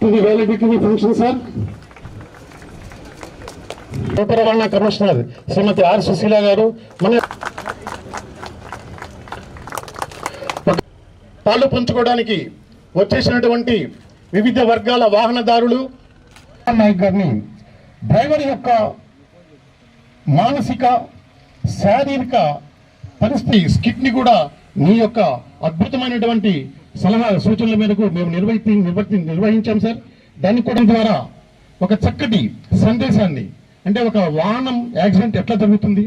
To the validity function sir. ఉప రవాణా commissioner Shrimati R Sushila గారు మన పాలు పంచుకోవడానికి వచ్చేసినటువంటి వివిధ వర్గాల వాహనదారులు నాయక్ గారిని డ్రైవర్ యొక్క మానసిక శారీరక పరిస్థితి స్కిట్ని కూడా మీ యొక్క అద్భుతమైనటువంటి సలహా సూచనల మేరకు మేము నిర్వహి నిర్వర్తి నిర్వహించాం సార్. దాన్ని కూడా ద్వారా ఒక చక్కటి సందేశాన్ని అంటే ఒక వాహనం యాక్సిడెంట్ ఎట్లా జరుగుతుంది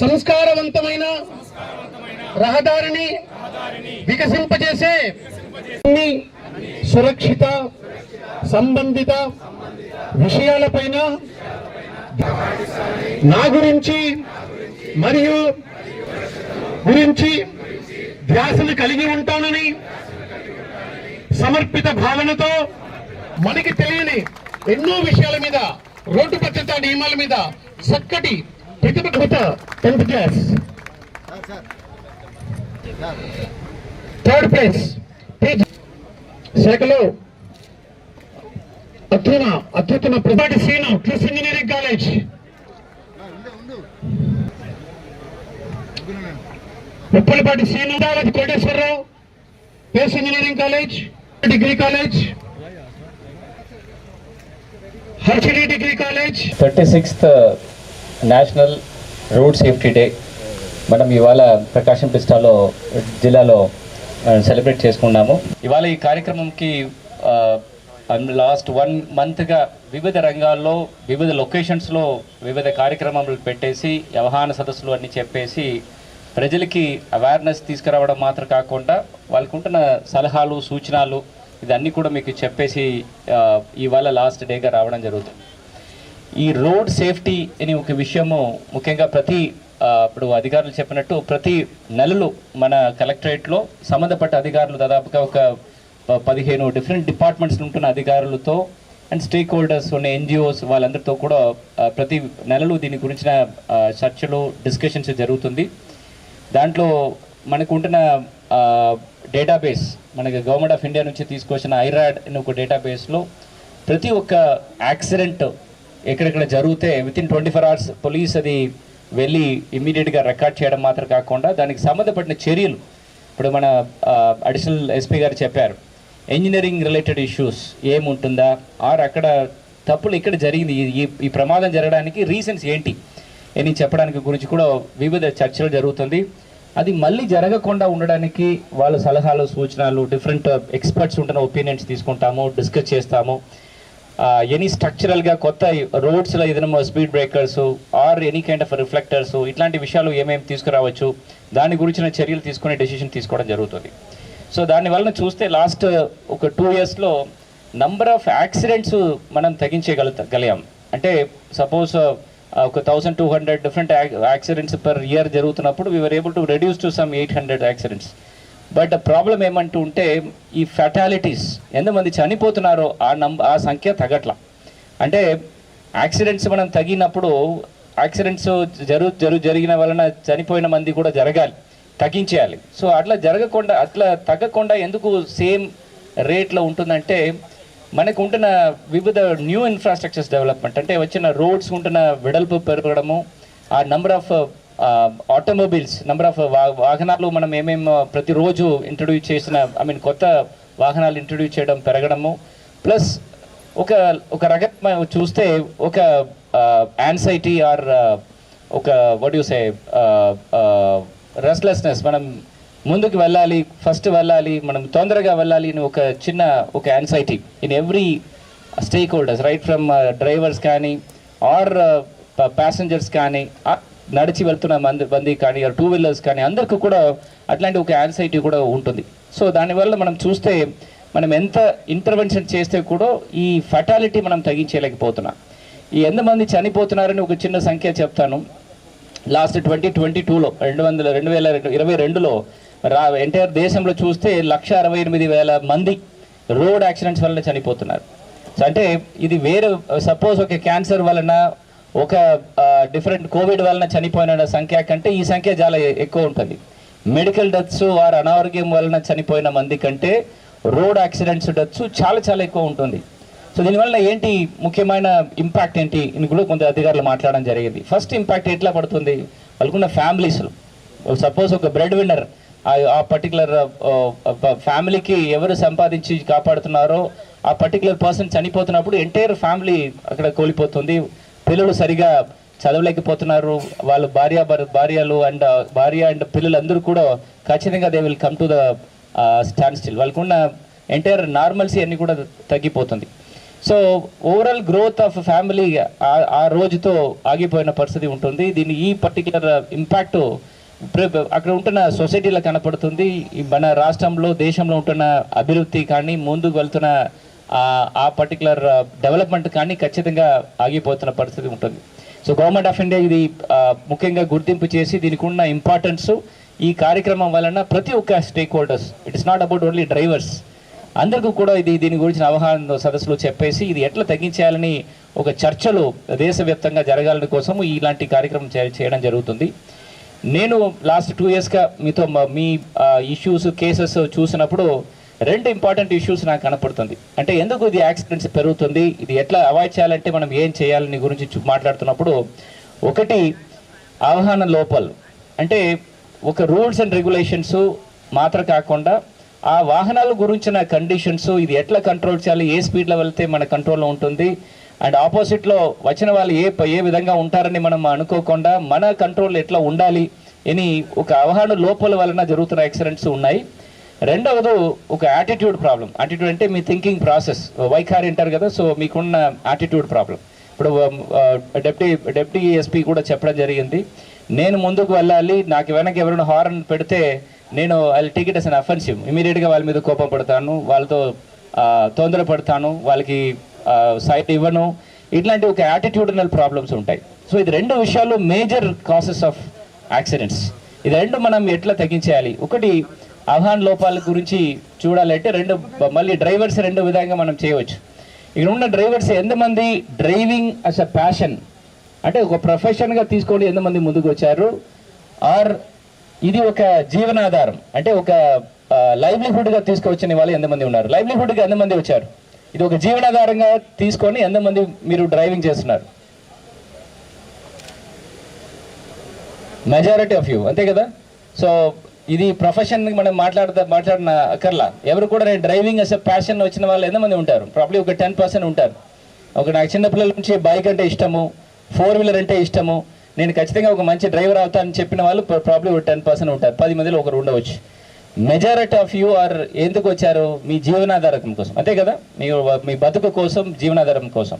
సంస్కారవంతమైన రహదారిని వికసింపజేసే సురక్షిత సంబంధిత విషయాలపైన నా గురించి మరియు గురించి ధ్యాసను కలిగి ఉంటానని సమర్పిత భావనతో మనకి తెలియని ఎన్నో విషయాల మీద రోడ్డు భద్రతా నియమాల మీద చక్కటి ప్రతిభ Kavitha tenth class third place శాఖలో అత్యున అత్యుత్తమ ప్రధాటి Seenu Chris engineering college Muppalapati Seenu Koteswararao Pace engineering college degree college హర్షిడి degree college thirty sixth national road safety day మనం ఇవాళ ప్రకాశం పిస్టాలో జిల్లాలో సెలబ్రేట్ చేసుకున్నాము. ఇవాళ ఈ కార్యక్రమంకి లాస్ట్ వన్ మంత్గా వివిధ రంగాల్లో వివిధ లొకేషన్స్లో వివిధ కార్యక్రమాలు పెట్టేసి అవగాహన సదస్సులు అన్ని చెప్పేసి ప్రజలకి అవేర్నెస్ తీసుకురావడం మాత్రం కాకుండా వాళ్ళకు ఉంటున్న సలహాలు సూచనలు ఇదన్నీ కూడా మీకు చెప్పేసి ఇవాళ లాస్ట్ డేగా రావడం జరుగుతుంది. ఈ రోడ్ సేఫ్టీ అనే ఒక విషయము ముఖ్యంగా ప్రతి ఇప్పుడు అధికారులు చెప్పినట్టు ప్రతి నెలలు మన కలెక్టరేట్లో సంబంధపట్ట అధికారులు దాదాపుగా ఒక పదిహేను డిఫరెంట్ డిపార్ట్మెంట్స్ ఉంటున్న అధికారులతో అండ్ స్టేక్ హోల్డర్స్ ఉన్న ఎన్జిఓస్ వాళ్ళందరితో కూడా ప్రతి నెలలు దీని గురించిన చర్చలు డిస్కషన్స్ జరుగుతుంది. దాంట్లో మనకు ఉంటున్న డేటాబేస్ మనకి గవర్నమెంట్ ఆఫ్ ఇండియా నుంచి తీసుకొచ్చిన ఐరాడ్ అనే ఒక డేటాబేస్లో ప్రతి ఒక్క యాక్సిడెంట్ ఎక్కడెక్కడ జరిగితే with in twenty four hours police అది వెళ్ళి ఇమ్మీడియట్గా రికార్డ్ చేయడం మాత్రం కాకుండా దానికి సంబంధపడిన చర్యలు ఇప్పుడు మన అడిషనల్ ఎస్పీ గారు చెప్పారు. ఇంజనీరింగ్ రిలేటెడ్ ఇష్యూస్ ఏముంటుందా? ఆర్ అక్కడ తప్పులు ఇక్కడ జరిగింది? ఈ- ఈ ఈ ప్రమాదం జరగడానికి రీజన్స్ ఏంటి? అని చెప్పడానికి గురించి కూడా వివిధ చర్చలు జరుగుతుంది. అది మళ్ళీ జరగకుండా ఉండడానికి వాళ్ళ సలహాలు సూచనలు డిఫరెంట్ ఎక్స్పర్ట్స్ uh, ఉంటున్న ఒపీనియన్స్ తీసుకుంటాము డిస్కస్ చేస్తాము. ఎనీ స్ట్రక్చరల్గా కొత్త రోడ్స్లో ఏదైనా speed breakers or any kind of reflectors ఇట్లాంటి విషయాలు ఏమేమి తీసుకురావచ్చు దాని గురించిన చర్యలు తీసుకునే డెసిషన్ తీసుకోవడం జరుగుతుంది. సో దాని వలన చూస్తే లాస్ట్ ఒక టూ ఇయర్స్లో నంబర్ ఆఫ్ యాక్సిడెంట్స్ మనం తగ్గించగల గలిగాం. అంటే సపోజ్ ఒక thousand two hundred different accidents per year జరుగుతున్నప్పుడు we are able to reduce to some eight hundred accidents but problem ఏమంటూ ఉంటే ఈ ఫెటాలిటీస్ ఎంతమంది చనిపోతున్నారో ఆ నంబ ఆ సంఖ్య తగ్గట్ల. అంటే యాక్సిడెంట్స్ మనం తగినప్పుడు యాక్సిడెంట్స్ జరు జరు జరిగిన వలన చనిపోయిన మంది కూడా జరగాలి తగ్గించేయాలి. సో అట్లా జరగకుండా అట్లా తగ్గకుండా ఎందుకు సేమ్ రేట్లో ఉంటుందంటే మనకు ఉంటున్న వివిధ న్యూ ఇన్ఫ్రాస్ట్రక్చర్స్ డెవలప్మెంట్ అంటే వచ్చిన రోడ్స్ ఉంటున్న వెడల్పు పెరగడము ఆ number of automobiles number of వాహనాలు మనం ఏమేమి ప్రతిరోజు ఇంట్రడ్యూస్ చేసిన ఐ మీన్ కొత్త వాహనాలు ఇంట్రడ్యూస్ చేయడం పెరగడము. ప్లస్ ఒక ఒక రకం చూస్తే ఒక యాన్సైటీ ఆర్ ఒక వాట్ యూ సే రెస్ట్లెస్నెస్ మనం ముందుకు వెళ్ళాలి ఫస్ట్ వెళ్ళాలి మనం తొందరగా వెళ్ళాలి అని ఒక చిన్న ఒక anxiety in every stakeholders right from drivers కానీ ఆర్ ప్యాసింజర్స్ కానీ నడిచి వెళ్తున్న మంది మంది కానీ టూ వీలర్స్ కానీ అందరికీ కూడా అట్లాంటి ఒక యాన్సైటీ కూడా ఉంటుంది. సో దానివల్ల మనం చూస్తే మనం ఎంత ఇంటర్వెన్షన్ చేస్తే కూడా ఈ ఫటాలిటీ మనం తగ్గించలేకపోతున్నాం. ఈ ఎంతమంది చనిపోతున్నారని ఒక చిన్న సంఖ్య చెప్తాను. లాస్ట్ ట్వంటీ ట్వంటీ టూలో రెండు వందల రెండు వేల రెండు ఇరవై రెండులో రా ఎంటైర్ దేశంలో చూస్తే లక్ష అరవై ఎనిమిది వేల మంది రోడ్ యాక్సిడెంట్స్ వలన చనిపోతున్నారు. అంటే ఇది వేరే సపోజ్ ఒక క్యాన్సర్ వలన ఒక డిఫరెంట్ కోవిడ్ వలన చనిపోయిన సంఖ్య కంటే ఈ సంఖ్య చాలా ఎక్కువ ఉంటుంది. మెడికల్ డెత్స్ వారు అనారోగ్యం వలన చనిపోయిన మంది కంటే రోడ్ యాక్సిడెంట్స్ డెత్స్ చాలా చాలా ఎక్కువ ఉంటుంది. సో దీనివల్ల ఏంటి ముఖ్యమైన ఇంపాక్ట్ ఏంటి? అని కూడా కొంత అధికారులు మాట్లాడడం జరిగింది. ఫస్ట్ ఇంపాక్ట్ ఎట్లా పడుతుంది? వాళ్ళకున్న ఫ్యామిలీస్లో సపోజ్ ఒక బ్రెడ్ విన్నర్ ఆ పర్టికులర్ ఫ్యామిలీకి ఎవరు సంపాదించి కాపాడుతున్నారో ఆ పర్టికులర్ పర్సన్ చనిపోతున్నప్పుడు ఎంటైర్ ఫ్యామిలీ అక్కడ కోల్పోతుంది. పిల్లలు సరిగా చదవలేకపోతున్నారు. వాళ్ళ భార్య భార్యలు అండ్ భార్య అండ్ పిల్లలందరూ కూడా ఖచ్చితంగా they will come to the standstill వాళ్ళకున్న ఎంటైర్ నార్మల్సీ అన్నీ కూడా తగ్గిపోతుంది. So overall growth of family ఆ రోజుతో ఆగిపోయిన పరిస్థితి ఉంటుంది. దీని ఈ పర్టికులర్ ఇంపాక్ట్ అక్కడ ఉంటున్న సొసైటీలో కనపడుతుంది. మన రాష్ట్రంలో దేశంలో ఉంటున్న అభివృద్ధి కానీ ముందుకు వెళ్తున్న ఆ- పర్టికులర్ డెవలప్మెంట్ కానీ ఖచ్చితంగా ఆగిపోతున్న పరిస్థితి ఉంటుంది. సో గవర్నమెంట్ ఆఫ్ ఇండియా ఇది ముఖ్యంగా గుర్తింపు చేసి దీనికి ఉన్న ఇంపార్టెన్స్ ఈ కార్యక్రమం వలన ప్రతి ఒక్క stakeholders it is not about only drivers అందరికీ కూడా ఇది దీని గురించిన అవగాహన సదస్సులు చెప్పేసి ఇది ఎట్లా తగ్గించాలని ఒక చర్చలు దేశవ్యాప్తంగా జరగాలని కోసం ఇలాంటి కార్యక్రమం చేయడం జరుగుతుంది. నేను లాస్ట్ టూ ఇయర్స్గా మీతో మీ ఇష్యూస్ కేసెస్ చూసినప్పుడు రెండు ఇంపార్టెంట్ ఇష్యూస్ నాకు కనపడుతుంది. అంటే ఎందుకు ఇది యాక్సిడెంట్స్ పెరుగుతుంది? ఇది ఎట్లా అవాయిడ్ చేయాలంటే మనం ఏం చేయాలని గురించి చూ- మాట్లాడుతున్నప్పుడు ఒకటి అవగాహన లోపాలు. అంటే ఒక రూల్స్ అండ్ రెగ్యులేషన్స్ మాత్రం కాకుండా ఆ వాహనాల గురించిన కండిషన్స్ ఇది ఎట్లా కంట్రోల్ చేయాలి? ఏ స్పీడ్లో వెళ్తే మన కంట్రోల్లో ఉంటుంది? అండ్ ఆపోజిట్లో వచ్చిన వాళ్ళు ఏ ఏ విధంగా ఉంటారని మనం అనుకోకుండా మన కంట్రోల్ ఎట్లా ఉండాలి? అని ఒక అవగాహన లోపల వలన జరుగుతున్న యాక్సిడెంట్స్ ఉన్నాయి. రెండవది ఒక యాటిట్యూడ్ ప్రాబ్లం యాటిట్యూడ్ అంటే మీ థింకింగ్ ప్రాసెస్ వైఖారి అంటారు కదా సో మీకున్న యాటిట్యూడ్ ప్రాబ్లం ఇప్పుడు డెప్యూటీ డెప్యూటీ ఎస్పీ కూడా చెప్పడం జరిగింది. నేను ముందుకు వెళ్ళాలి నాకు వెనక ఎవరైనా హార్న్ పెడితే నేను వాళ్ళ టికెట్ అసలు అఫెన్సివ్ ఇమీడియట్గా వాళ్ళ మీద కోపం పడతాను వాళ్ళతో తొందరపడతాను వాళ్ళకి సైట్ ఇవ్వను. ఇట్లాంటి ఒక యాటిట్యూడనల్ ప్రాబ్లమ్స్ ఉంటాయి. సో ఇది రెండు విషయాలు మేజర్ కాసెస్ ఆఫ్ యాక్సిడెంట్స్ ఇది రెండు మనం ఎట్లా తగ్గించేయాలి? ఒకటి అవగాహన లోపాల గురించి చూడాలంటే రెండు మళ్ళీ డ్రైవర్స్ రెండు విధంగా మనం చేయవచ్చు. ఇక్కడ ఉన్న డ్రైవర్స్ ఎంతమంది డ్రైవింగ్ అస్ అ ప్యాషన్ అంటే ఒక ప్రొఫెషన్గా తీసుకొని ఎంతమంది ముందుకు వచ్చారు? ఆర్ ఇది ఒక జీవనాధారం? అంటే ఒక లైవ్లీహుడ్గా తీసుకొచ్చిన వాళ్ళు ఎంతమంది ఉన్నారు? లైవ్లీహుడ్గా ఎంతమంది వచ్చారు? ఇది ఒక జీవనాధారంగా తీసుకొని ఎంతమంది మీరు డ్రైవింగ్ చేస్తున్నారు? మెజారిటీ ఆఫ్ యూ అంతే కదా? సో ఇది ప్రొఫెషన్ మనం మాట్లాడదా మాట్లాడిన అక్కర్లా. ఎవరు కూడా నేను డ్రైవింగ్ అసలు ప్యాషన్ వచ్చిన వాళ్ళు ఎంతమంది ఉంటారు? ప్రాబ్లీ ఒక టెన్ పర్సెంట్ ఉంటారు. ఒక నాకు చిన్నపిల్లల నుంచి బైక్ అంటే ఇష్టము ఫోర్ వీలర్ అంటే ఇష్టము. నేను ఖచ్చితంగా ఒక మంచి డ్రైవర్ అవుతానని చెప్పిన వాళ్ళు ప్రాబ్లీ ఒక టెన్ పర్సెంట్ ఉంటారు. పది మందిలో ఒకరు ఉండవచ్చు. మెజారిటీ ఆఫ్ యూ ఆర్ ఎందుకు వచ్చారు? మీ జీవనాధారం కోసం. అంతే కదా? మీ మీ బతుకు కోసం జీవనాధారం కోసం.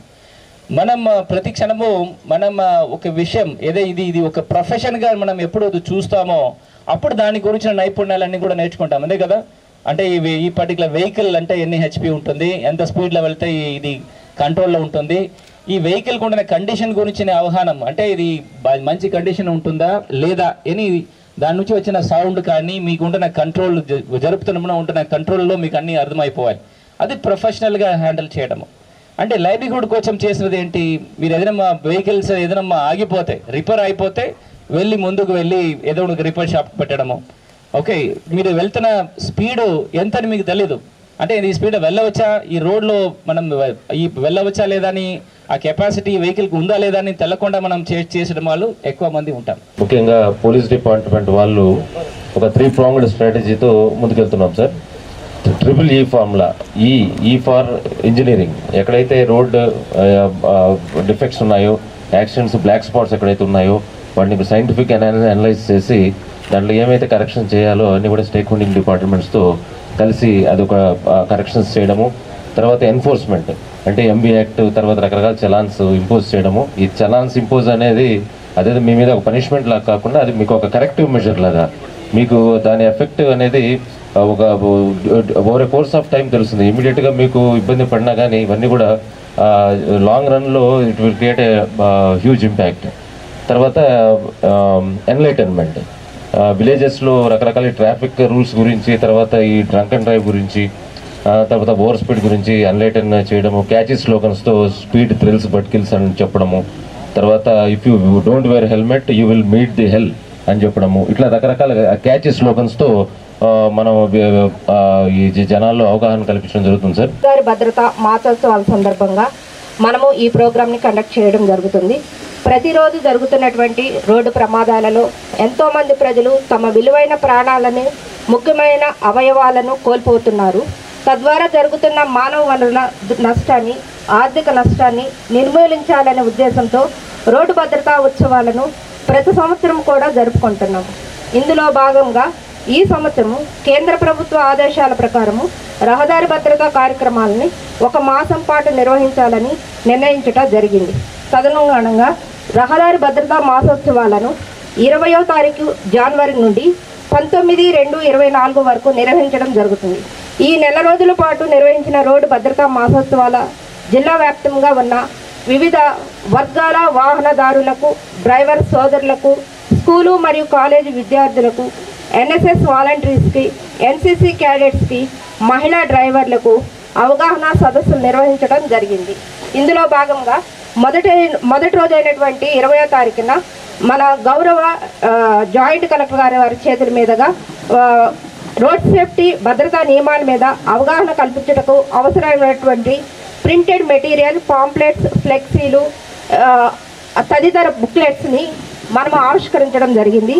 మనం ప్రతి క్షణము మనం ఒక విషయం ఏదో ఇది ఇది ఒక ప్రొఫెషన్గా మనం ఎప్పుడు చూస్తామో అప్పుడు దాని గురించిన నైపుణ్యాలన్నీ కూడా నేర్చుకుంటాం. అంతే కదా? అంటే ఇవి ఈ పర్టికులర్ వెహికల్ అంటే ఎన్ని హెచ్పి ఉంటుంది ఎంత స్పీడ్లో వెళ్తే ఇది కంట్రోల్లో ఉంటుంది. ఈ వెహికల్ ఉండిన కండిషన్ గురించిన అవగాహనం అంటే ఇది మంచి కండిషన్ ఉంటుందా లేదా ఎనీ దాని నుంచి వచ్చిన సౌండ్ కానీ మీకు ఉంటున్న కంట్రోల్ జరుపుతున్నప్పుడు ఉంటున్న కంట్రోల్లో మీకు అన్నీ అర్థమైపోవాలి. అది ప్రొఫెషనల్గా హ్యాండిల్ చేయడము. అంటే లైవ్లీహుడ్ కోసం చేసినది ఏంటి? మీరు ఏదైనా వెహికల్స్ ఏదైనా ఆగిపోతే రిపేర్ అయిపోతే వెళ్ళి ముందుకు వెళ్ళి ఏదో ఒక రిపేర్ షాప్ పెట్టడము. ఓకే మీరు వెళ్తున్న స్పీడ్ ఎంత అని మీకు తెలీదు. అంటే ఈ స్పీడ్ వెళ్ళవచ్చా? ఈ రోడ్లో మనం ఈ వెళ్ళవచ్చా లేదా అని ఆ కెపాసిటీ వెహికల్కి ఉందా లేదా అని తెల్లకుండా మనం చే చేసడం వాళ్ళు ఎక్కువ మంది ఉంటాం ముఖ్యంగా పోలీస్ డిపార్ట్మెంట్ వాళ్ళు ఒక త్రీ ప్రాంగ్డ్ స్ట్రాటజీతో ముందుకెళ్తున్నాం సార్ ట్రిపుల్ ఈ ఫార్ములా ఈ ఈ ఫార్ ఇంజనీరింగ్ ఎక్కడైతే రోడ్ డిఫెక్ట్స్ ఉన్నాయో యాక్సిడెంట్స్ బ్లాక్ స్పాట్స్ ఎక్కడైతే ఉన్నాయో వాటిని సైంటిఫిక్ అనలైజ్ చేసి దాంట్లో ఏమైతే కరెక్షన్ చేయాలో అన్నీ కూడా స్టేక్ హోల్డింగ్ డిపార్ట్మెంట్స్తో కలిసి అదొక కరెక్షన్స్ చేయడము తర్వాత ఎన్ఫోర్స్మెంట్ అంటే ఎంబీ యాక్ట్ తర్వాత రకరకాల చలాన్స్ ఇంపోజ్ చేయడము. ఈ చలాన్స్ ఇంపోజ్ అనేది అదే మీ మీద ఒక పనిష్మెంట్ లాగా కాకుండా అది మీకు ఒక కరెక్టివ్ మెజర్ లాగా. మీకు దాని ఎఫెక్ట్ అనేది ఒక ఓవర్ కోర్స్ ఆఫ్ టైం తెలుస్తుంది. ఇమీడియట్గా మీకు ఇబ్బంది పడినా కానీ ఇవన్నీ కూడా లాంగ్ రన్లో it will create huge impact తర్వాత ఎన్లైటన్మెంట్ విలేజెస్లో రకరకాల ట్రాఫిక్ రూల్స్ గురించి తర్వాత ఈ డ్రంక్ అండ్ డ్రైవ్ గురించి తర్వాత ఓవర్ స్పీడ్ గురించి అన్లైటన్ చేయడము క్యాచీ స్లోగన్స్తో స్పీడ్ థ్రిల్స్ బట్కిల్స్ అని చెప్పడము తర్వాత if you don't wear helmet you will meet the hell అని చెప్పడము. ఇట్లా రకరకాల క్యాచీ స్లోగన్స్తో మనం ఈ జ- జనాల్లో అవగాహన కల్పించడం జరుగుతుంది సార్. గారి భద్రత మాతోత్సవాల సందర్భంగా మనము ఈ ప్రోగ్రామ్ని కండక్ట్ చేయడం జరుగుతుంది. ప్రతిరోజు జరుగుతున్నటువంటి రోడ్డు ప్రమాదాలలో ఎంతోమంది ప్రజలు తమ విలువైన ప్రాణాలని ముఖ్యమైన అవయవాలను కోల్పోతున్నారు. తద్వారా జరుగుతున్న మానవ వనరుల నష్టాన్ని ఆర్థిక నష్టాన్ని నిర్మూలించాలనే ఉద్దేశంతో రోడ్డు భద్రతా ఉత్సవాలను ప్రతి సంవత్సరం కూడా జరుపుకుంటున్నాము ఇందులో భాగంగా ఈ సంవత్సరము కేంద్ర ప్రభుత్వ ఆదేశాల ప్రకారము రహదారి భద్రతా కార్యక్రమాలని ఒక మాసం పాటు నిర్వహించాలని నిర్ణయించటం జరిగింది. తదనుగుణంగా రహదారి భద్రతా మాసోత్సవాలను ఇరవయో తారీఖు జనవరి నుండి పంతొమ్మిది రెండు ఇరవై నాలుగు వరకు నిర్వహించడం జరుగుతుంది. ఈ నెల రోజుల పాటు నిర్వహించిన రోడ్డు భద్రతా మాసోత్సవాల జిల్లా వ్యాప్తంగా ఉన్న వివిధ వర్గాల వాహనదారులకు డ్రైవర్ సోదరులకు స్కూలు మరియు కాలేజీ విద్యార్థులకు ఎన్ఎస్ఎస్ వాలంటీర్స్కి ఎన్సీసీ క్యాడెట్స్కి మహిళా డ్రైవర్లకు అవగాహన సదస్సులు నిర్వహించడం జరిగింది. ఇందులో భాగంగా మొదటి మొదటి రోజు అయినటువంటి ఇరవయో తారీఖున మన గౌరవ జాయింట్ కలెక్టర్ గారి వారి చేతుల మీదుగా రోడ్ సేఫ్టీ భద్రతా నియమాల మీద అవగాహన కల్పించుటకు అవసరమైనటువంటి ప్రింటెడ్ మెటీరియల్ పాంప్లెట్స్ ఫ్లెక్సీలు తదితర బుక్లెట్స్ని మనం ఆవిష్కరించడం జరిగింది.